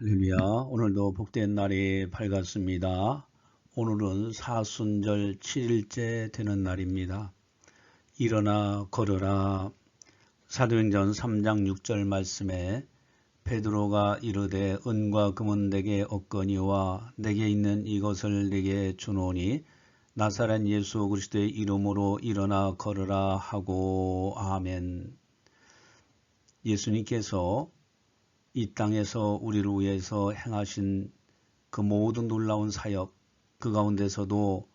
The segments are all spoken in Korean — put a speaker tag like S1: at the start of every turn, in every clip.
S1: 할렐루야. 오늘도 복된 날이 밝았습니다. 오늘은 사순절 7일째 되는 날입니다. 일어나 걸으라. 사도행전 3장 6절 말씀에 베드로가 이르되 은과 금은 내게 없거니와 내게 있는 이것을 내게 주노니 나사렛 예수 그리스도의 이름으로 일어나 걸으라 하고 아멘. 예수님께서 이 땅에서 우리를 위해서 행하신 그 모든 놀라운 사역 그 가운데서도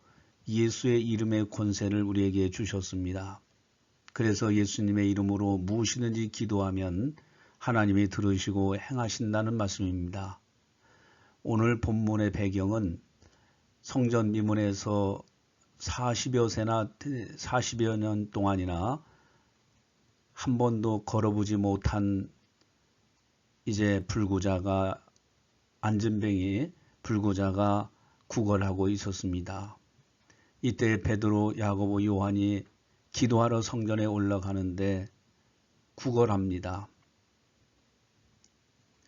S1: 예수의 이름의 권세를 우리에게 주셨습니다. 그래서 예수님의 이름으로 무엇이든지 기도하면 하나님이 들으시고 행하신다는 말씀입니다. 오늘 본문의 배경은 성전 미문에서 40여 세나 40여 년 동안이나 한 번도 걸어보지 못한 이제 불구자가 안전뱅이 불구자가 구걸하고 있었습니다. 이때 베드로, 야고보, 요한이 기도하러 성전에 올라가는데 구걸합니다.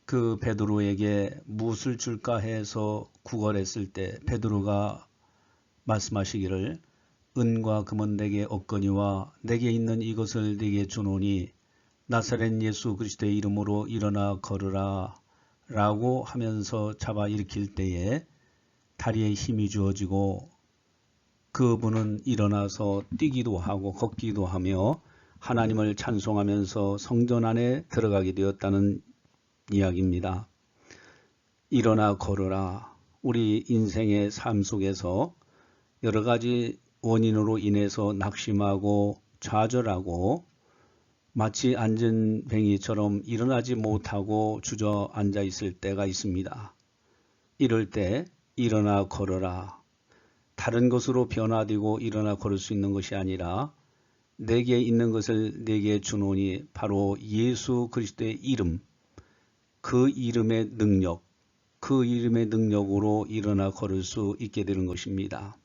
S1: 그 베드로에게 무엇을 줄까 해서 구걸했을 때 베드로가 말씀하시기를 은과 금은 내게 없거니와 내게 있는 이것을 내게 주노니 나사렛 예수 그리스도의 이름으로 일어나 걸으라 라고 하면서 잡아 일으킬 때에 다리에 힘이 주어지고 그분은 일어나서 뛰기도 하고 걷기도 하며 하나님을 찬송하면서 성전 안에 들어가게 되었다는 이야기입니다. 일어나 걸으라 우리 인생의 삶 속에서 여러 가지 원인으로 인해서 낙심하고 좌절하고 마치 안전뱅이처럼 일어나지 못하고 주저앉아 있을 때가 있습니다. 이럴 때 일어나 걸어라. 다른 것으로 변화되고 일어나 걸을 수 있는 것이 아니라 내게 있는 것을 내게 주노니 바로 예수 그리스도의 이름, 그 이름의 능력, 그 이름의 능력으로 일어나 걸을 수 있게 되는 것입니다.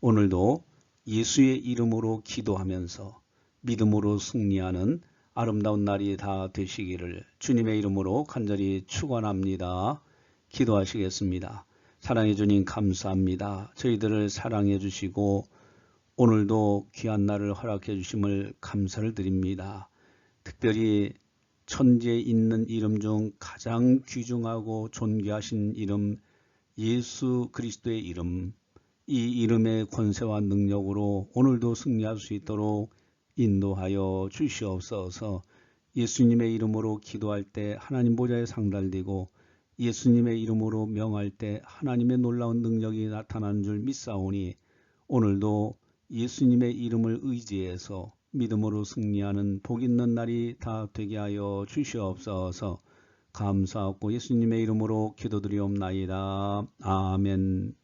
S1: 오늘도 예수의 이름으로 기도하면서 믿음으로 승리하는 아름다운 날이 다 되시기를 주님의 이름으로 간절히 축원합니다. 기도하시겠습니다. 사랑해 주님 감사합니다. 저희들을 사랑해 주시고 오늘도 귀한 날을 허락해 주심을 감사를 드립니다. 특별히 천지에 있는 이름 중 가장 귀중하고 존귀하신 이름 예수 그리스도의 이름 이 이름의 권세와 능력으로 오늘도 승리할 수 있도록 인도하여 주시옵소서. 예수님의 이름으로 기도할 때 하나님 보좌에 상달되고 예수님의 이름으로 명할 때 하나님의 놀라운 능력이 나타나는 줄 믿사오니 오늘도 예수님의 이름을 의지해서 믿음으로 승리하는 복 있는 날이 다 되게 하여 주시옵소서. 감사하고 예수님의 이름으로 기도드리옵나이다. 아멘